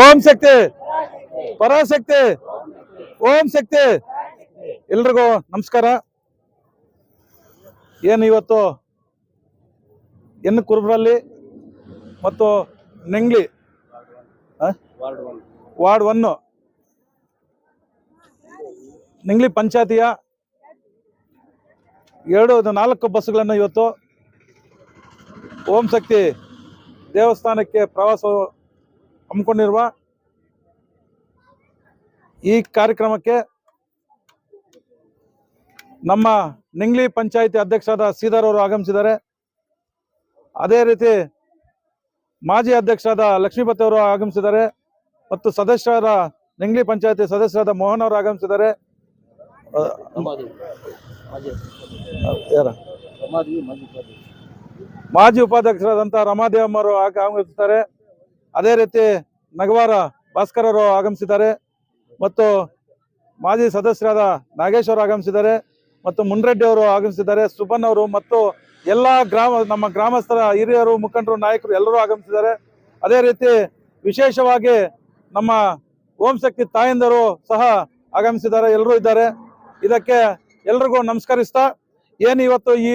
ಓಂ ಶಕ್ತಿ, ಪರಾಶಕ್ತಿ, ಓಂ ಶಕ್ತಿ. ಎಲ್ರಿಗೂ ನಮಸ್ಕಾರ. ಏನು ಇವತ್ತು? ಎನ್ನು ಕುರುಬ್ರಲ್ಲಿ ಮತ್ತು ನೆಂಗ್ಲಿ? ವಾರ್ಡ್ ಒನ್ನು ನೆಂಗ್ಲಿ ಪಂಚಾಯತಿಯ ಎರಡು ನಾಲ್ಕು ಬಸ್ಗಳನ್ನು ಇವತ್ತು ಓಂ ಶಕ್ತಿ ದೇವಸ್ಥಾನಕ್ಕೆ ಪ್ರವಾಸ ಹಮ್ಮಿಕೊಂಡಿರುವ ಈ ಕಾರ್ಯಕ್ರಮಕ್ಕೆ ನಮ್ಮ ನಿಂಗ್ಲಿ ಪಂಚಾಯಿತಿ ಅಧ್ಯಕ್ಷರಾದ ಸೀದಾರ್ ಅವರು ಆಗಮಿಸಿದ್ದಾರೆ. ಅದೇ ರೀತಿ ಮಾಜಿ ಅಧ್ಯಕ್ಷರಾದ ಲಕ್ಷ್ಮೀಪತಿ ಅವರು ಆಗಮಿಸಿದ್ದಾರೆ ಮತ್ತು ಸದಸ್ಯರಾದ ನಿಂಗ್ಲಿ ಪಂಚಾಯತಿ ಸದಸ್ಯರಾದ ಮೋಹನ್ ಅವರು ಆಗಮಿಸಿದ್ದಾರೆ. ಮಾಜಿ ಉಪಾಧ್ಯಕ್ಷರಾದಂಥ ರಮಾದೇವಮ್ಮರು ಆಗಮಿಸುತ್ತಾರೆ ಅದೇ ರೀತಿ ನಗವಾರ ಭಾಸ್ಕರ್ ಅವರು ಆಗಮಿಸಿದ್ದಾರೆ ಮತ್ತು ಮಾಜಿ ಸದಸ್ಯರಾದ ನಾಗೇಶ್ ಅವರು ಆಗಮಿಸಿದ್ದಾರೆ ಮತ್ತು ಮುನ್ರೆಡ್ಡಿ ಅವರು ಆಗಮಿಸಿದ್ದಾರೆ ಸುಬನ್ ಅವರು ಮತ್ತು ಎಲ್ಲ ಗ್ರಾಮ, ನಮ್ಮ ಗ್ರಾಮಸ್ಥರ ಹಿರಿಯರು, ಮುಖಂಡರು, ನಾಯಕರು ಎಲ್ಲರೂ ಆಗಮಿಸಿದ್ದಾರೆ. ಅದೇ ರೀತಿ ವಿಶೇಷವಾಗಿ ನಮ್ಮ ಓಂ ಶಕ್ತಿ ತಾಯಂದರು ಸಹ ಆಗಮಿಸಿದ್ದಾರೆ, ಎಲ್ಲರೂ ಇದ್ದಾರೆ. ಇದಕ್ಕೆ ಎಲ್ರಿಗೂ ನಮಸ್ಕರಿಸ್ತಾ, ಏನು ಇವತ್ತು ಈ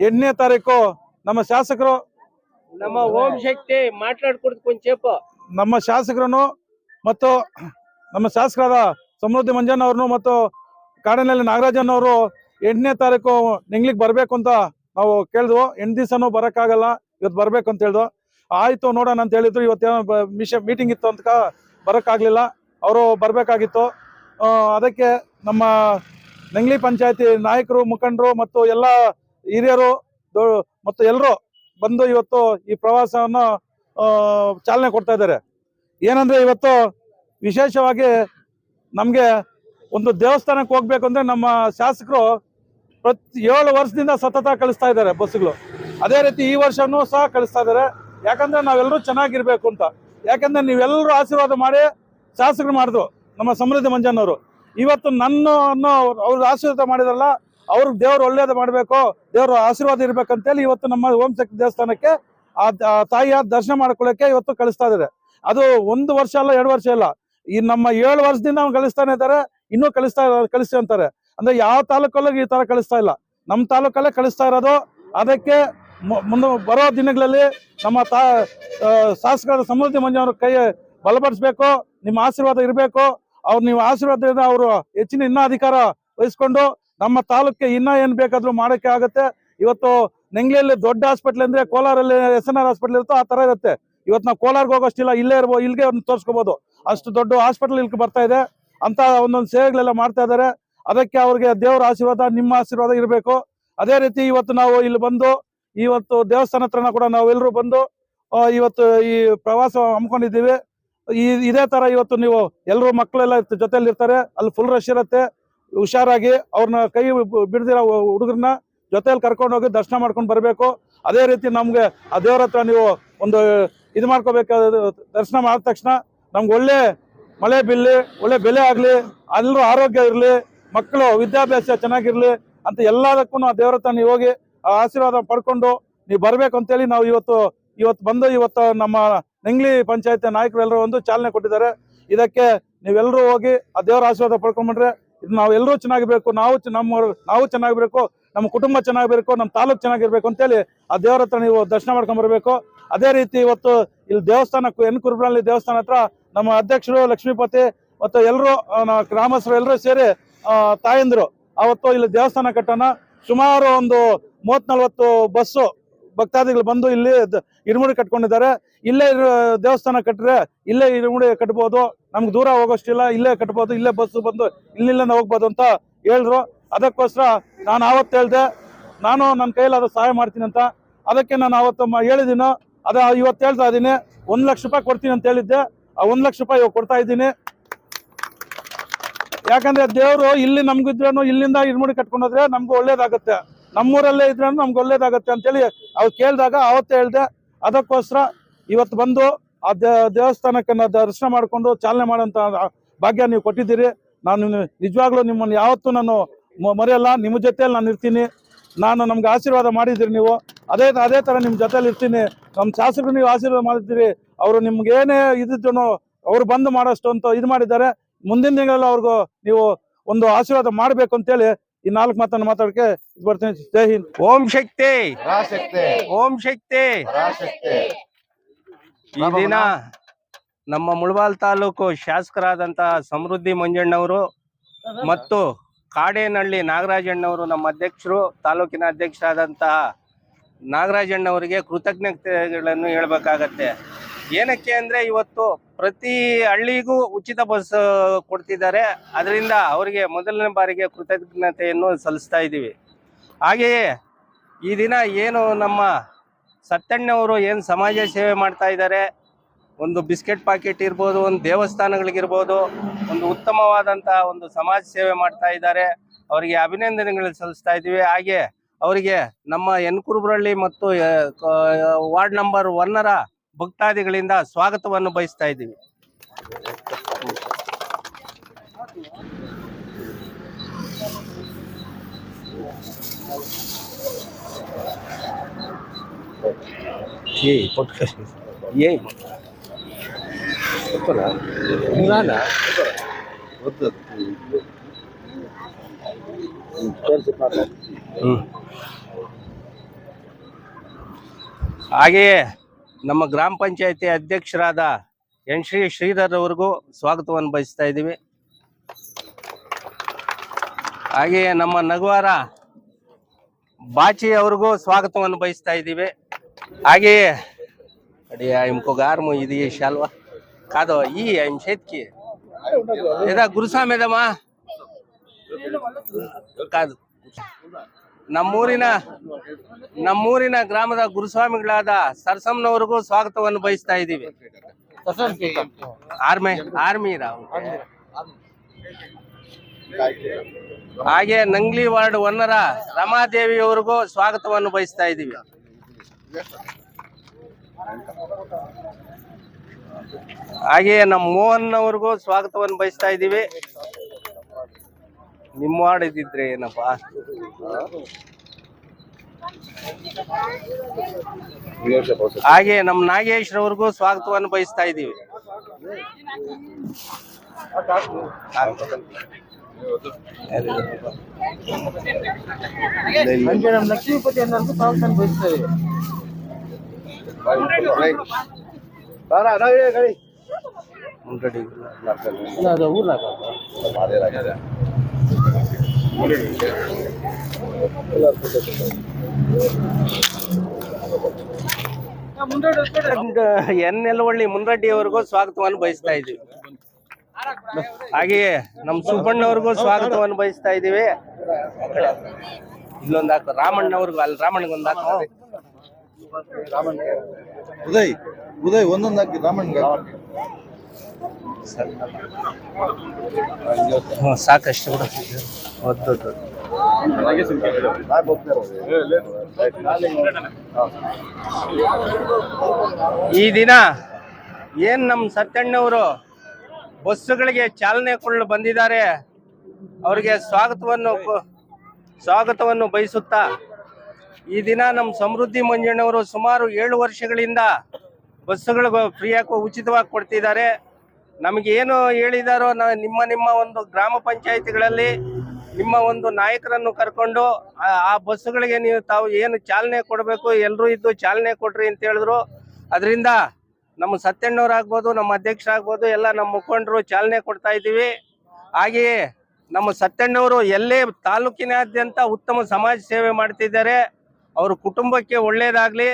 ಎಂಟನೇ ತಾರೀಕು ನಮ್ಮ ಶಾಸಕರು? ನಮ್ಮ ಓಂ ಶಕ್ತಿ ಮಾತಾಡ್ಕೊಡ್ತು ಕೊಂಚೇಪ. ನಮ್ಮ ಶಾಸಕರನ್ನು ಮತ್ತು ನಮ್ಮ ಶಾಸಕರಾದ ಸಮೃದ್ಧಿ ಮಂಜಣ್ಣ ಅವ್ರನ್ನು ಮತ್ತು ಕಾಡಿನಲ್ಲಿ ನಾಗರಾಜನ್ ಅವರು ಎಂಟನೇ ತಾರೀಕು ನೆಂಗ್ಲಿಕ್ಕೆ ಬರಬೇಕು ಅಂತ ನಾವು ಕೇಳಿದ್ವು. ಎಂಟು ದಿವಸನೂ ಬರೋಕ್ಕಾಗಲ್ಲ. ಇವತ್ತು ಬರಬೇಕು ಅಂತ ಹೇಳಿದ್ವು ಆಯಿತು ನೋಡೋಣ ಅಂತ ಹೇಳಿದ್ರು. ಇವತ್ತೇನೋ ಮಿಷ ಮೀಟಿಂಗ್ ಇತ್ತು ಅಂತ ಬರೋಕ್ಕಾಗಲಿಲ್ಲ. ಅವರು ಬರಬೇಕಾಗಿತ್ತು. ಅದಕ್ಕೆ ನಮ್ಮ ನೆಂಗ್ಲಿ ಪಂಚಾಯತಿ ನಾಯಕರು, ಮುಖಂಡರು ಮತ್ತು ಎಲ್ಲ ಹಿರಿಯರು ಮತ್ತು ಎಲ್ಲರೂ ಬಂದು ಇವತ್ತು ಈ ಪ್ರವಾಸವನ್ನು ಚಾಲನೆ ಕೊಡ್ತಾ ಇದ್ದಾರೆ. ಏನಂದ್ರೆ ಇವತ್ತು ವಿಶೇಷವಾಗಿ ನಮಗೆ ಒಂದು ದೇವಸ್ಥಾನಕ್ಕೆ ಹೋಗ್ಬೇಕು ಅಂದ್ರೆ ನಮ್ಮ ಶಾಸಕರು ಪ್ರತಿ ಏಳು ವರ್ಷದಿಂದ ಸತತ ಕಳಿಸ್ತಾ ಇದ್ದಾರೆ ಬಸ್ಗಳು ಅದೇ ರೀತಿ ಈ ವರ್ಷನೂ ಸಹ ಕಳಿಸ್ತಾ ಇದ್ದಾರೆ. ಯಾಕಂದ್ರೆ ನಾವೆಲ್ಲರೂ ಚೆನ್ನಾಗಿರ್ಬೇಕು ಅಂತ. ಯಾಕಂದ್ರೆ ನೀವೆಲ್ಲರೂ ಆಶೀರ್ವಾದ ಮಾಡಿ ಶಾಸಕರು ಮಾಡಿದ್ರು, ನಮ್ಮ ಸಮೃದ್ಧಿ ಮಂಜನವರು ಇವತ್ತು ನನ್ನ ಅವ್ರ ಆಶೀರ್ವಾದ ಮಾಡಿದ್ರಲ್ಲ, ಅವ್ರಿಗೆ ದೇವ್ರು ಒಳ್ಳೇದು ಮಾಡಬೇಕು, ದೇವ್ರ ಆಶೀರ್ವಾದ ಇರ್ಬೇಕಂತೇಳಿ ಇವತ್ತು ನಮ್ಮ ಓಂ ಶಕ್ತಿ ದೇವಸ್ಥಾನಕ್ಕೆ ಆ ತಾಯಿಯ ದರ್ಶನ ಮಾಡ್ಕೊಳ್ಳೋಕೆ ಇವತ್ತು ಕಳಿಸ್ತಾ ಇದ್ದಾರೆ ಅದು ಒಂದು ವರ್ಷ ಅಲ್ಲ, ಎರಡು ವರ್ಷ ಇಲ್ಲ. ಈ ನಮ್ಮ ಏಳು ವರ್ಷದಿಂದ ಅವ್ನು ಕಳಿಸ್ತಾನೆ ಇದ್ದಾರೆ ಇನ್ನೂ ಕಳಿಸ್ತಾ ಕಳಿಸಿ ಅಂತಾರೆ. ಅಂದ್ರೆ ಯಾವ ತಾಲೂಕಲ್ಲೂ ಈ ತರ ಕಳಿಸ್ತಾ ಇಲ್ಲ. ನಮ್ಮ ತಾಲೂಕಲ್ಲೇ ಕಳಿಸ್ತಾ ಇರೋದು. ಅದಕ್ಕೆ ಮುಂದೆ ಬರೋ ದಿನಗಳಲ್ಲಿ ನಮ್ಮ ತಾ ಶಾಸಕ ಸಮೃದ್ಧಿ ಅವ್ರ ಕೈ ಬಲಪಡಿಸ್ಬೇಕು, ನಿಮ್ಮ ಆಶೀರ್ವಾದ ಇರಬೇಕು. ಅವ್ರು ನೀವು ಆಶೀರ್ವಾದದಿಂದ ಅವರು ಹೆಚ್ಚಿನ ಇನ್ನೂ ಅಧಿಕಾರ ವಹಿಸ್ಕೊಂಡು ನಮ್ಮ ತಾಲೂಕಿಗೆ ಇನ್ನೂ ಏನು ಬೇಕಾದರೂ ಮಾಡೋಕ್ಕೆ ಆಗುತ್ತೆ. ಇವತ್ತು ನೆಂಗ್ಲಿಯಲ್ಲಿ ದೊಡ್ಡ ಹಾಸ್ಪಿಟ್ಲ್ ಅಂದ್ರೆ ಕೋಲಾರಲ್ಲಿ ಎಸ್ ಎನ್ ಆರ್ ಹಾಸ್ಪಿಟ್ಲ್ ಇರುತ್ತೋ ಆ ತರ ಇರುತ್ತೆ. ಇವತ್ತು ನಾವು ಕೋಲಾರ್ಗೆ ಹೋಗೋಷ್ಟಿಲ್ಲ, ಇಲ್ಲೇ ಇರ್ಬೋದು ಇಲ್ಲಿಗೆ ಒಂದು ತೋರಿಸ್ಕೋಬಹುದು ಅಷ್ಟು ದೊಡ್ಡ ಹಾಸ್ಪಿಟಲ್ ಇಲ್ಲಿ ಬರ್ತಾ ಇದೆ. ಅಂತ ಒಂದೊಂದು ಸೇವೆಗಳೆಲ್ಲ ಮಾಡ್ತಾ ಇದ್ದಾರೆ ಅದಕ್ಕೆ ಅವ್ರಿಗೆ ದೇವರ ಆಶೀರ್ವಾದ, ನಿಮ್ಮ ಆಶೀರ್ವಾದ ಇರಬೇಕು. ಅದೇ ರೀತಿ ಇವತ್ತು ನಾವು ಇಲ್ಲಿ ಬಂದು, ಇವತ್ತು ದೇವಸ್ಥಾನ ಹತ್ರನ ಕೂಡ ನಾವೆಲ್ಲರೂ ಬಂದು ಇವತ್ತು ಈ ಪ್ರವಾಸ ಹಮ್ಮಿಕೊಂಡಿದ್ದೀವಿ ಈ, ಇದೇ ತರ ಇವತ್ತು ನೀವು ಎಲ್ಲರೂ ಮಕ್ಕಳೆಲ್ಲ ಜೊತೆಲಿ ಇರ್ತಾರೆ ಅಲ್ಲಿ ಫುಲ್ ರಶ್ ಇರುತ್ತೆ. ಹುಷಾರಾಗಿ ಅವ್ರನ್ನ ಕೈ ಬಿಡದಿರೋ ಹುಡುಗರನ್ನ ಜೊತೆಲಿ ಕರ್ಕೊಂಡು ಹೋಗಿ ದರ್ಶನ ಮಾಡ್ಕೊಂಡು ಬರಬೇಕು. ಅದೇ ರೀತಿ ನಮಗೆ ಆ ದೇವ್ರ ಹತ್ರ ನೀವು ಒಂದು ಇದು ಮಾಡ್ಕೋಬೇಕಾದ ದರ್ಶನ ಮಾಡಿದ ತಕ್ಷಣ ನಮ್ಗೆ ಒಳ್ಳೆ ಮಳೆ ಬಿಲ್ಲಿ ಒಳ್ಳೆ ಬೆಲೆ ಆಗಲಿ ಎಲ್ಲರೂ ಆರೋಗ್ಯ ಇರಲಿ, ಮಕ್ಕಳು ವಿದ್ಯಾಭ್ಯಾಸ ಚೆನ್ನಾಗಿರಲಿ ಅಂತ ಎಲ್ಲದಕ್ಕೂ ಆ ದೇವ್ರ ಹತ್ರ ನೀವು ಹೋಗಿ ಆ ಆಶೀರ್ವಾದ ಪಡ್ಕೊಂಡು ನೀವು ಬರಬೇಕು ಅಂತೇಳಿ ನಾವು ಇವತ್ತು ಇವತ್ತು ಬಂದು ಇವತ್ತು ನಮ್ಮ ನೆಂಗ್ಲಿ ಪಂಚಾಯತ್ ನಾಯಕರೆಲ್ಲರೂ ಒಂದು ಚಾಲನೆ ಕೊಟ್ಟಿದ್ದಾರೆ. ಇದಕ್ಕೆ ನೀವೆಲ್ಲರೂ ಹೋಗಿ ಆ ದೇವರ ಆಶೀರ್ವಾದ ಪಡ್ಕೊಂಡ್ಬಿಟ್ರೆ ಇದು ನಾವೆಲ್ಲರೂ ಚೆನ್ನಾಗಿರ್ಬೇಕು, ನಾವು ನಮ್ಮ ನಾವು ಚೆನ್ನಾಗಿರ್ಬೇಕು. ನಮ್ಮ ಕುಟುಂಬ ಚೆನ್ನಾಗಿರ್ಬೇಕು, ನಮ್ಮ ತಾಲೂಕು ಚೆನ್ನಾಗಿರ್ಬೇಕು ಅಂತೇಳಿ ಆ ದೇವರ ಹತ್ರ ನೀವು ದರ್ಶನ ಮಾಡ್ಕೊಂಡ್ ಬರ್ಬೇಕು. ಅದೇ ರೀತಿ ಇವತ್ತು ಇಲ್ಲಿ ದೇವಸ್ಥಾನಕ್ಕೆ ಎನ್ ಕುರುಬ್ರಲ್ಲಿ ದೇವಸ್ಥಾನ ಹತ್ರ ನಮ್ಮ ಅಧ್ಯಕ್ಷರು, ಲಕ್ಷ್ಮೀಪತಿ ಮತ್ತು ಎಲ್ಲರೂ ಗ್ರಾಮಸ್ಥರು ಎಲ್ಲರೂ ಸೇರಿ ತಾಯಂದರು ಅವತ್ತು ಇಲ್ಲಿ ದೇವಸ್ಥಾನ ಕಟ್ಟೋಣ. ಸುಮಾರು ಒಂದು ಮೂವತ್ ನಲ್ವತ್ತು ಬಸ್ಸು ಭಕ್ತಾದಿಗಳು ಬಂದು ಇಲ್ಲಿ ಇರುಮುಡಿ ಕಟ್ಕೊಂಡಿದ್ದಾರೆ. ಇಲ್ಲೇ ದೇವಸ್ಥಾನ ಕಟ್ಟರೆ ಇಲ್ಲೇ ಇರುಮುಡಿ ಕಟ್ಬೋದು. ನಮ್ಗೆ ದೂರ ಹೋಗೋಷ್ಟಿಲ್ಲ, ಇಲ್ಲೇ ಕಟ್ಬೋದು, ಇಲ್ಲೇ ಬಸ್ಸು ಬಂದು ಇಲ್ಲಿಂದ ಹೋಗ್ಬೋದು ಅಂತ ಹೇಳಿದ್ರು. ಅದಕ್ಕೋಸ್ಕರ ನಾನು ಆವತ್ತು ಹೇಳ್ದೆ, ನಾನು ನನ್ನ ಕೈಲಾದ ಸಹಾಯ ಮಾಡ್ತೀನಿ ಅಂತ. ಅದಕ್ಕೆ ನಾನು ಆವತ್ತು ಹೇಳಿದ್ದೀನೋ ಅದ ಇವತ್ತು ಹೇಳ್ತಾ ಇದ್ದೀನಿ ಒಂದು ಲಕ್ಷ ರೂಪಾಯಿ ಕೊಡ್ತೀನಿ ಅಂತ ಹೇಳಿದ್ದೆ. ಆ ಒಂದು ಲಕ್ಷ ರೂಪಾಯಿ ಇವಾಗ ಕೊಡ್ತಾ ಇದ್ದೀನಿ. ಯಾಕಂದ್ರೆ ದೇವರು ಇಲ್ಲಿ ನಮ್ಗಿದ್ರೂ ಇಲ್ಲಿಂದ ಇರ್ಮುಡಿ ಕಟ್ಕೊಂಡೋದ್ರೆ ನಮ್ಗೆ ಒಳ್ಳೇದಾಗುತ್ತೆ. ನಮ್ಮೂರಲ್ಲೇ ಇದ್ರೂ ನಮ್ಗೆ ಒಳ್ಳೇದಾಗುತ್ತೆ ಅಂತೇಳಿ ಅವ್ರು ಕೇಳಿದಾಗ ಅವತ್ತೇ ಹೇಳ್ದೆ. ಅದಕ್ಕೋಸ್ಕರ ಇವತ್ತು ಬಂದು ಆ ದೇವಸ್ಥಾನಕ್ಕೆ ದರ್ಶನ ಮಾಡಿಕೊಂಡು ಚಾಲನೆ ಮಾಡೋಂಥ ಭಾಗ್ಯ ನೀವು ಕೊಟ್ಟಿದ್ದೀರಿ. ನಾನು ನಿಜವಾಗ್ಲೂ ನಿಮ್ಮನ್ನು ಯಾವತ್ತೂ ನಾನು ಮರೆಯಲ್ಲ ನಿಮ್ಮ ಜೊತೆಯಲ್ಲಿ ನಾನು ಇರ್ತೀನಿ. ನಾನು ನಮ್ಗೆ ಆಶೀರ್ವಾದ ಮಾಡಿದ್ದೀರಿ ನೀವು. ಅದೇ ಅದೇ ಥರ ನಿಮ್ಮ ಜೊತೆಲಿ ಇರ್ತೀನಿ. ನಮ್ಮ ಶಾಸಕರು ನೀವು ಆಶೀರ್ವಾದ ಮಾಡಿದ್ದೀರಿ. ಅವರು ನಿಮ್ಗೆ ಏನೇ ಇದ್ದಿದ್ದನ್ನು ಅವ್ರು ಬಂದು ಮಾಡೋಷ್ಟು ಅಂತ ಇದು ಮಾಡಿದ್ದಾರೆ. ಮುಂದಿನ ದಿನಗಳಲ್ಲಿ ಅವ್ರಿಗೂ ನೀವು ಒಂದು ಆಶೀರ್ವಾದ ಮಾಡಬೇಕು ಅಂತೇಳಿ ಈ ನಾಲ್ಕು ಮಾತನ್ನು ಮಾತಾಡಕ್ಕೆ ಇದು ಬರ್ತೀನಿ ಜೈ ಹಿಂದ್. ಓಂ ಶಕ್ತಿ. ಪರಾಶಕ್ತಿ. ಓಂ ಶಕ್ತಿ. ಪರಾಶಕ್ತಿ. ಈ ದಿನ ನಮ್ಮ ಮುಳಬಾಲ್ ತಾಲೂಕು ಶಾಸಕರಾದಂತಹ ಸಮೃದ್ಧಿ ಮಂಜಣ್ಣವರು ಮತ್ತು ಕಾಡೇನಹಳ್ಳಿ ನಾಗರಾಜಣ್ಣವರು ನಮ್ಮ ಅಧ್ಯಕ್ಷರು, ತಾಲೂಕಿನ ಅಧ್ಯಕ್ಷರಾದಂತಹ ನಾಗರಾಜಣ್ಣವರಿಗೆ ಕೃತಜ್ಞತೆಗಳನ್ನು ಹೇಳಬೇಕಾಗತ್ತೆ. ಏನಕ್ಕೆ ಅಂದ್ರೆ ಇವತ್ತು ಪ್ರತಿ ಹಳ್ಳಿಗೂ ಉಚಿತ ಬಸ್ ಕೊಡ್ತಿದ್ದಾರೆ. ಅದರಿಂದ ಅವರಿಗೆ ಮೊದಲನೇ ಬಾರಿಗೆ ಕೃತಜ್ಞತೆಯನ್ನು ಸಲ್ಲಿಸ್ತಾ ಇದ್ದೀವಿ. ಹಾಗೆಯೇ ಈ ದಿನ ಏನು ನಮ್ಮ ಸತ್ತಣ್ಣವರು ಏನು ಸಮಾಜ ಸೇವೆ ಮಾಡ್ತಾ ಇದ್ದಾರೆ ಒಂದು ಬಿಸ್ಕೆಟ್ ಪಾಕೆಟ್ ಇರ್ಬೋದು ಒಂದು ದೇವಸ್ಥಾನಗಳಿಗಿರ್ಬೋದು ಒಂದು ಉತ್ತಮವಾದಂತಹ ಒಂದು ಸಮಾಜ ಸೇವೆ ಮಾಡ್ತಾ ಇದ್ದಾರೆ. ಅವರಿಗೆ ಅಭಿನಂದನೆಗಳು ಸಲ್ಲಿಸ್ತಾ ಇದ್ದೀವಿ. ಹಾಗೆ ಅವರಿಗೆ ನಮ್ಮ ಎನ್ಕುರುಬ್ರಳ್ಳಿ ಮತ್ತು ವಾರ್ಡ್ ನಂಬರ್ ಒನ್ನರ ಭಕ್ತಾದಿಗಳಿಂದ ಸ್ವಾಗತವನ್ನು ಬಯಸ್ತಾ ಇದ್ದೀವಿ. ಏ ಏ ಹ್ಮ್. ಹಾಗೆಯೇ ನಮ್ಮ ಗ್ರಾಮ ಪಂಚಾಯತಿ ಅಧ್ಯಕ್ಷರಾದ ಎನ್ ಶ್ರೀ ಶ್ರೀಧರ್ ಅವರಿಗೂ ಸ್ವಾಗತವನ್ನು ಬಯಸ್ತಾ ಇದ್ದೀವಿ. ಹಾಗೆಯೇ ನಮ್ಮ ನಗುವಾರ ಬಾಚಿ ಅವ್ರಿಗೂ ಸ್ವಾಗತವನ್ನು ಬಯಸ್ತಾ ಇದ್ದೀವಿ. ಹಾಗೆಯೇ, ಅಡಿಯ ಇಮ್ಕೋ ಗಾರ್ಮು, ಇದೆಯೇ, ಶಾಲ್ವಾ. ಕಾದೋ ಈ ಇಮ್ ಶೇತ್ಕಿ ಇದಾ ಗುರುಸ್ವಾಮಿದಮ್ಮ ಕಾದು. ನಮ್ಮೂರಿನ ನಮ್ಮೂರಿನ ಗ್ರಾಮದ ಗುರುಸ್ವಾಮಿಗಳಾದ ಸರ್ಸಮ್ನವ್ರಿಗೂ ಸ್ವಾಗತವನ್ನು ಬಯಸ್ತಾ ಇದ್ದೀವಿ. ಆರ್ಮಿ ಆರ್ಮಿ ಹಾಗೆ ನಂಗ್ಲಿ ವಾರ್ಡ್ ಒನ್ನರ ರಮಾದೇವಿ ಅವರಿಗೂ ಸ್ವಾಗತವನ್ನು ಬಯಸ್ತಾ ಇದ್ದೀವಿ. ಹಾಗೆಯೇ ನಮ್ಮ ಮೋಹನ್ ಅವ್ರಿಗೂ ಸ್ವಾಗತವನ್ನು ಬಯಸ್ತಾ ಇದ್ದೀವಿ. ನಿಮ್ಮ ವಾರ್ಡ್ ಇದ್ದಿದ್ರೆ ಏನಪ್ಪ? ಹಾಗೆ ನಮ್ಮ ನಾಗೇಶ್ ರವ್ರಿಗೂ ಸ್ವಾಗತವನ್ನು ಬಯಸ್ತಾ ಇದ್ದೀವಿ. ಲಕ್ಷ್ಮೀಪತಿ ಎನ್ ನೆಲವಳ್ಳಿ ಮುನ್ರಡ್ಡಿ ಅವರಿಗೂ ಸ್ವಾಗತವನ್ನು ಬಯಸ್ತಾ ಇದ್ದೀವಿ ಹಾಗೆಯೇ ನಮ್ಮ ಸುಬ್ಬಣ್ಣವ್ರಿಗೂ ಸ್ವಾಗತವನ್ನು ಬಯಸ್ತಾ ಇದ್ದೀವಿ ಇಲ್ಲೊಂದು ಹಾಕು. ರಾಮಣ್ಣವ್ರಿಗೂ ಅಲ್ಲಿ ರಾಮಣ್ಣಗೊಂದು ಹಾಕು. ಉದಯ್ ಉದಯ್ ಒಂದೊಂದು ಹಾಕಿ, ರಾಮಣ್ಣ ಸಾಕಷ್ಟು ಕೂಡ. ಈ ದಿನ ಏನ್ ನಮ್ಮ ಸತ್ಯಣ್ಣವರು ಬಸ್ಸುಗಳಿಗೆ ಚಾಲನೆ ಕೊಡಲು ಬಂದಿದ್ದಾರೆ, ಅವರಿಗೆ ಸ್ವಾಗತವನ್ನು ಸ್ವಾಗತವನ್ನು ಬಯಸುತ್ತಾ ಈ ದಿನ ನಮ್ಮ ಸಮೃದ್ಧಿ ಮಂಜಣ್ಣವರು ಸುಮಾರು ಏಳು ವರ್ಷಗಳಿಂದ ಬಸ್ಸುಗಳು ಫ್ರೀಯಾಗಿ ಉಚಿತವಾಗಿ ಕೊಡ್ತಿದ್ದಾರೆ. ನಮಗೇನು ಹೇಳಿದಾರೋ ನಾ ನಿಮ್ಮ ನಿಮ್ಮ ಒಂದು ಗ್ರಾಮ ಪಂಚಾಯಿತಿಗಳಲ್ಲಿ ನಿಮ್ಮ ಒಂದು ನಾಯಕರನ್ನು ಕರ್ಕೊಂಡು ಆ- ಆ ಬಸ್ಸುಗಳಿಗೆ ನೀವು ತಾವು ಏನು ಚಾಲನೆ ಕೊಡಬೇಕು ಎಲ್ಲರೂ ಇದ್ದು ಚಾಲನೆ ಕೊಡ್ರಿ ಅಂತ ಹೇಳಿದ್ರು. ಅದರಿಂದ ನಮ್ಮ ಸತ್ಯಣ್ಣವ್ರಾಗ್ಬೋದು, ನಮ್ಮ ಅಧ್ಯಕ್ಷರಾಗ್ಬೋದು, ಎಲ್ಲ ನಮ್ಮ ಮುಖಂಡರು ಚಾಲನೆ ಕೊಡ್ತಾ ಇದ್ದೀವಿ. ಹಾಗೆಯೇ ನಮ್ಮ ಸತ್ಯಣ್ಣವರು ಎಲ್ಲೇ ತಾಲೂಕಿನಾದ್ಯಂತ ಉತ್ತಮ ಸಮಾಜ ಸೇವೆ ಮಾಡ್ತಿದ್ದಾರೆ. ಅವ್ರ ಕುಟುಂಬಕ್ಕೆ ಒಳ್ಳೇದಾಗ್ಲಿ.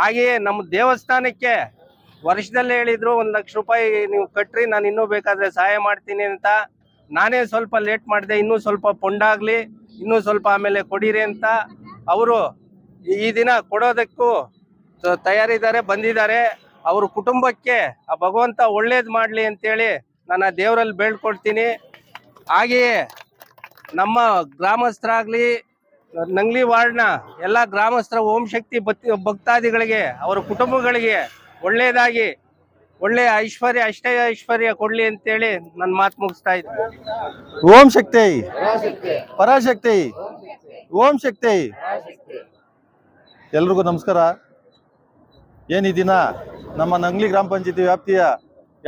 ಹಾಗೆಯೇ ನಮ್ಮ ದೇವಸ್ಥಾನಕ್ಕೆ ವರ್ಷದಲ್ಲೇ ಹೇಳಿದ್ರು ಒಂದು ಲಕ್ಷ ರೂಪಾಯಿ ನೀವು ಕಟ್ಟ್ರಿ ನಾನು ಇನ್ನೂ ಬೇಕಾದ್ರೆ ಸಹಾಯ ಮಾಡ್ತೀನಿ ಅಂತ. ನಾನೇ ಸ್ವಲ್ಪ ಲೇಟ್ ಮಾಡಿದೆ, ಇನ್ನೂ ಸ್ವಲ್ಪ ಪೊಂಡಾಗಲಿ, ಇನ್ನೂ ಸ್ವಲ್ಪ ಆಮೇಲೆ ಕೊಡಿರಿ ಅಂತ ಅವರು ಈ ದಿನ ಕೊಡೋದಕ್ಕೂ ತಯಾರಿದ್ದಾರೆ, ಬಂದಿದ್ದಾರೆ. ಅವ್ರ ಕುಟುಂಬಕ್ಕೆ ಆ ಭಗವಂತ ಒಳ್ಳೇದು ಮಾಡಲಿ ಅಂತೇಳಿ ನಾನು ಆ ದೇವರಲ್ಲಿ ಬೇಳ್ಕೊಳ್ತೀನಿ ಹಾಗೆಯೇ ನಮ್ಮ ಗ್ರಾಮಸ್ಥರಾಗ್ಲಿ ನಂಗ್ಲಿ ವಾರ್ಡ್ನ ಎಲ್ಲ ಗ್ರಾಮಸ್ಥರ ಓಂ ಶಕ್ತಿ ಭಕ್ತಿ ಭಕ್ತಾದಿಗಳಿಗೆ ಅವರ ಕುಟುಂಬಗಳಿಗೆ ಒಳ್ಳೆಯದಾಗಿ ಒಳ್ಳೆ ಐಶ್ವರ್ಯ ಅಷ್ಟೇ ಐಶ್ವರ್ಯ ಕೊಡ್ಲಿ ಅಂತೇಳಿ ನನ್ನ ಮಾತು ಮುಗಿಸ್ತಾ ಇದ್ದೆ ಓಂ ಶಕ್ತಿ ಪರಾಶಕ್ತಿ. ಓಂ ಶಕ್ತಿ. ಎಲ್ರಿಗೂ ನಮಸ್ಕಾರ. ಏನು ಈ ದಿನ ನಮ್ಮ ನಂಗ್ಲಿ ಗ್ರಾಮ ಪಂಚಾಯತಿ ವ್ಯಾಪ್ತಿಯ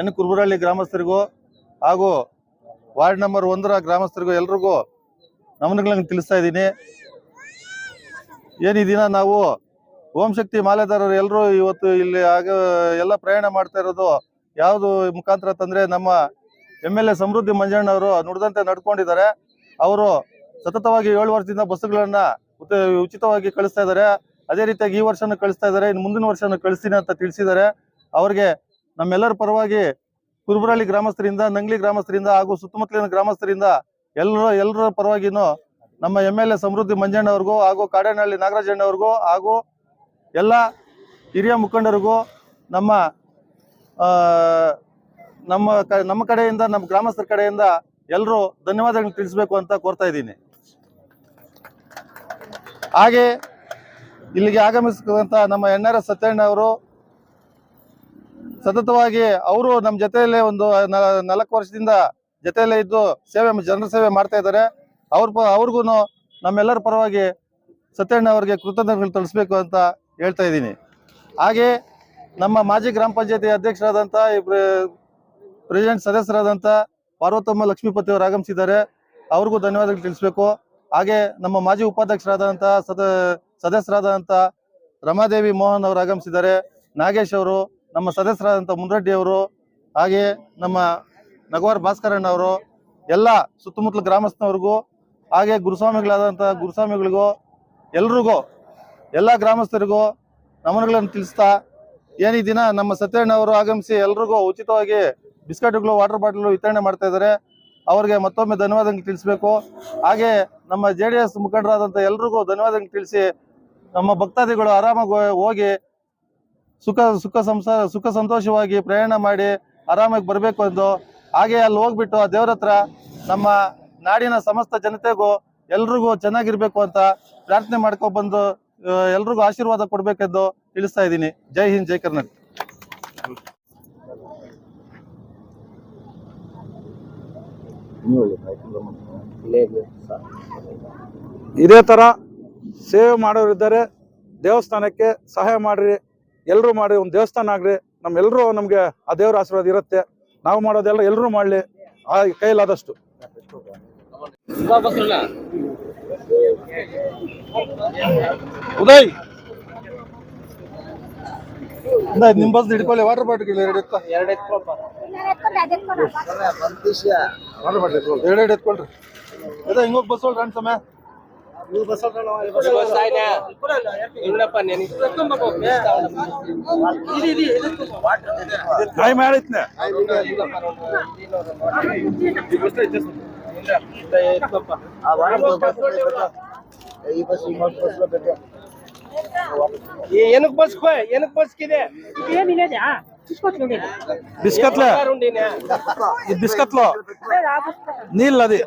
ಎನ್ ಕುರ್ಬುರಳ್ಳಿ ಗ್ರಾಮಸ್ಥರಿಗೂ ಹಾಗೂ ವಾರ್ಡ್ ನಂಬರ್ ಒಂದರ ಗ್ರಾಮಸ್ಥರಿಗೂ ಎಲ್ರಿಗೂ ನಮನಗಳನ್ನು ತಿಳಿಸ್ತಾ ಇದ್ದೀನಿ. ಏನು ನಾವು ಓಂ ಶಕ್ತಿ ಮಾಲೆದಾರರು ಎಲ್ಲರೂ ಇವತ್ತು ಇಲ್ಲಿ ಆಗ ಎಲ್ಲ ಪ್ರಯಾಣ ಮಾಡ್ತಾ ಇರೋದು ಯಾವುದು ಮುಖಾಂತರ ತಂದ್ರೆ ನಮ್ಮ ಎಂ ಎಲ್ ಎ ಸಮೃದ್ಧಿ ಮಂಜಣ್ಣವರು ನುಡಿದಂತೆ ನಡ್ಕೊಂಡಿದ್ದಾರೆ. ಅವರು ಸತತವಾಗಿ ಏಳು ವರ್ಷದಿಂದ ಬಸ್ಸುಗಳನ್ನ ಉಚಿತವಾಗಿ ಕಳಿಸ್ತಾ ಇದ್ದಾರೆ. ಅದೇ ರೀತಿಯಾಗಿ ಈ ವರ್ಷನೂ ಕಳಿಸ್ತಾ ಇದ್ದಾರೆ. ಇನ್ನು ಮುಂದಿನ ವರ್ಷನೂ ಕಳಿಸ್ತೀನಿ ಅಂತ ತಿಳಿಸಿದ್ದಾರೆ. ಅವ್ರಿಗೆ ನಮ್ಮೆಲ್ಲರ ಪರವಾಗಿ ಕುರುಬರಳ್ಳಿ ಗ್ರಾಮಸ್ಥರಿಂದ, ನಂಗ್ಲಿ ಗ್ರಾಮಸ್ಥರಿಂದ ಹಾಗೂ ಸುತ್ತಮುತ್ತಲಿನ ಗ್ರಾಮಸ್ಥರಿಂದ ಎಲ್ಲರ ಎಲ್ಲರ ಪರವಾಗಿನೂ ನಮ್ಮ ಎಂ ಎಲ್ ಎ ಸಮೃದ್ಧಿ ಮಂಜಣ್ಣವ್ರಿಗೂ ಹಾಗೂ ಕಾಡೇನಹಳ್ಳಿ ನಾಗರಾಜಣ್ಣವ್ರಿಗೂ ಹಾಗೂ ಎಲ್ಲ ಹಿರಿಯ ಮುಖಂಡರಿಗೂ ನಮ್ಮ ನಮ್ಮ ನಮ್ಮ ಕಡೆಯಿಂದ, ನಮ್ಮ ಗ್ರಾಮಸ್ಥರ ಕಡೆಯಿಂದ ಎಲ್ಲರೂ ಧನ್ಯವಾದಗಳು ತಿಳಿಸ್ಬೇಕು ಅಂತ ಕೋರ್ತಾ ಇದ್ದೀನಿ. ಹಾಗೆ ಇಲ್ಲಿಗೆ ಆಗಮಿಸಿದಂತ ನಮ್ಮ ಎನ್ ಆರ್ ಎಸ್ ಸತ್ಯಣ್ಣ ಅವರು ಸತತವಾಗಿ ಅವರು ನಮ್ಮ ಜೊತೆಯಲ್ಲೇ ಒಂದು ನಾಲ್ಕು ವರ್ಷದಿಂದ ಜೊತೆಯಲ್ಲೇ ಇದ್ದು ಸೇವೆ, ಜನರ ಸೇವೆ ಮಾಡ್ತಾ ಇದ್ದಾರೆ. ಅವ್ರ ಪ ಅವ್ರಿಗೂ ನಮ್ಮೆಲ್ಲರ ಪರವಾಗಿ ಸತ್ಯಣ್ಣ ಅವರಿಗೆ ಕೃತಜ್ಞತೆಗಳು ತಿಳಿಸ್ಬೇಕು ಅಂತ ಹೇಳ್ತಾ ಇದ್ದೀನಿ. ಹಾಗೆ ನಮ್ಮ ಮಾಜಿ ಗ್ರಾಮ ಪಂಚಾಯತಿ ಅಧ್ಯಕ್ಷರಾದಂಥ ಪ್ರೆಸಿಡೆಂಟ್ ಸದಸ್ಯರಾದಂಥ ಪಾರ್ವತಮ್ಮ ಲಕ್ಷ್ಮೀಪತಿ ಅವರು ಆಗಮಿಸಿದ್ದಾರೆ. ಅವ್ರಿಗೂ ಧನ್ಯವಾದಗಳು ತಿಳಿಸ್ಬೇಕು. ಹಾಗೆ ನಮ್ಮ ಮಾಜಿ ಉಪಾಧ್ಯಕ್ಷರಾದಂಥ ಸದ ಸದಸ್ಯರಾದಂಥ ರಮಾದೇವಿ ಮೋಹನ್ ಅವರು ಆಗಮಿಸಿದ್ದಾರೆ. ನಾಗೇಶ್ ಅವರು, ನಮ್ಮ ಸದಸ್ಯರಾದಂಥ ಮುನ್ರೆಡ್ಡಿ ಅವರು, ಹಾಗೆ ನಮ್ಮ ನಗವಾರ್ ಭಾಸ್ಕರಣ್ಣ ಅವರು, ಎಲ್ಲ ಸುತ್ತಮುತ್ತಲ ಗ್ರಾಮಸ್ಥನವ್ರಿಗೂ ಹಾಗೆ ಗುರುಸ್ವಾಮಿಗಳಾದಂಥ ಗುರುಸ್ವಾಮಿಗಳಿಗೂ, ಎಲ್ರಿಗೂ, ಎಲ್ಲ ಗ್ರಾಮಸ್ಥರಿಗೂ ನಮನಗಳನ್ನು ತಿಳಿಸ್ತಾ, ಏನೀ ಈ ದಿನ ನಮ್ಮ ಸತ್ಯಣ್ಣ ಅವರು ಆಗಮಿಸಿ ಎಲ್ರಿಗೂ ಉಚಿತವಾಗಿ ಬಿಸ್ಕೆಟ್ಗಳು ವಾಟರ್ ಬಾಟಲ್ ವಿತರಣೆ ಮಾಡ್ತಾ ಇದ್ದಾರೆ. ಅವ್ರಿಗೆ ಮತ್ತೊಮ್ಮೆ ಧನ್ಯವಾದ ತಿಳಿಸ್ಬೇಕು. ಹಾಗೆ ನಮ್ಮ ಜೆ ಡಿ ಎಸ್ ಮುಖಂಡರಾದಂಥ ಎಲ್ರಿಗೂ ಧನ್ಯವಾದ ತಿಳಿಸಿ ನಮ್ಮ ಭಕ್ತಾದಿಗಳು ಆರಾಮಾಗಿ ಹೋಗಿ ಸುಖ ಸುಖ ಸಂಸಾರ ಸುಖ ಸಂತೋಷವಾಗಿ ಪ್ರಯಾಣ ಮಾಡಿ ಆರಾಮಾಗಿ ಬರಬೇಕು ಎಂದು. ಹಾಗೆ ಅಲ್ಲಿ ಹೋಗ್ಬಿಟ್ಟು ಆ ದೇವ್ರ ನಮ್ಮ ನಾಡಿನ ಸಮಸ್ತ ಜನತೆಗೂ ಎಲ್ರಿಗೂ ಚೆನ್ನಾಗಿರ್ಬೇಕು ಅಂತ ಪ್ರಾರ್ಥನೆ ಮಾಡ್ಕೊಂಡ್ ಬಂದು ಎಲ್ರಿಗೂ ಆಶೀರ್ವಾದ ಕೊಡ್ಬೇಕೆಂದು ತಿಳಿಸ್ತಾ ಇದ್ದೀನಿ. ಜೈ ಹಿಂದ್, ಜೈ ಕರ್ನಾಟಕ. ಇದೇ ತರ ಸೇವೆ ಮಾಡೋರಿದ್ದಾರೆ ದೇವಸ್ಥಾನಕ್ಕೆ ಸಹಾಯ ಮಾಡ್ರಿ. ಎಲ್ಲರೂ ಮಾಡಿ ಒಂದು ದೇವಸ್ಥಾನ ಆಗ್ರಿ. ನಮ್ಮೆಲ್ಲರೂ ನಮಗೆ ಆ ದೇವರ ಆಶೀರ್ವಾದ ಇರುತ್ತೆ. ನಾವು ಮಾಡೋದೆಲ್ಲ ಎಲ್ಲರೂ ಮಾಡ್ಲಿ. ಆ ಕೈಲಾದಷ್ಟು. ಉದಯ್ ನಿಮ್ ಬಸ್ ಹಿಡ್ಕೊಳ್ಳಿ ವಾಟರ್ ಬಾಟಲ್ ಎರಡು ಎರಡು ಎತ್ಕೊಪ್ಪ ವಾಟರ್ ಬಾಟಲ್ ಎತ್ಕೊಳ್ಳಿ ಎರಡು ಎರಡು ಎತ್ಕೊಳ್ರಿ ಅದ ಹಿಂಗೋಗಿ ಬಸ್ ಹೋಗ್ರಿ ಅಣ್ಣ ಸಮಯ. ಟೈಮ್ ಹೇಳಿದ್ನೆ ಏನಕ್ ಬಸ್ ಏನಕ್ ಬಸ್ಕಿದೆ ಬಿಸ್ಕತ್ಲೆ ಇದು ಬಿಸ್ಕತ್ಲು ನೀಲ್ అది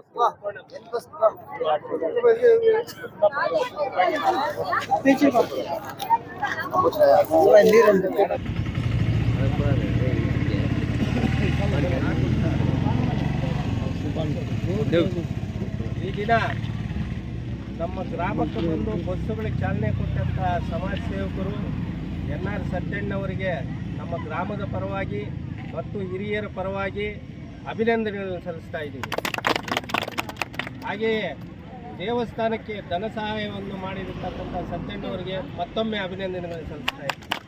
ನಮ್ಮ ಗ್ರಾಮಕ್ಕೆ ಬಂದು ಬಸ್ಸುಗಳಿಗೆ ಚಾಲನೆ ಕೊಟ್ಟಂತ ಸಮಾಜ ಸೇವಕರು ಎನ್ ಆರ್ ಸತ್ಯಣ್ಣವರಿಗೆ ನಮ್ಮ ಗ್ರಾಮದ ಪರವಾಗಿ ಮತ್ತು ಹಿರಿಯರ ಪರವಾಗಿ ಅಭಿನಂದನೆಗಳನ್ನು ಸಲ್ಲಿಸ್ತಾ ಇದ್ದೀವಿ. ಹಾಗೆಯೇ ದೇವಸ್ಥಾನಕ್ಕೆ ಧನ ಸಹಾಯವನ್ನು ಮಾಡಿರತಕ್ಕಂಥ ಸತ್ಯಣ್ಣವರಿಗೆ ಮತ್ತೊಮ್ಮೆ ಅಭಿನಂದನೆಗಳನ್ನು ಸಲ್ಲಿಸ್ತಾ ಇದ್ದೀವಿ.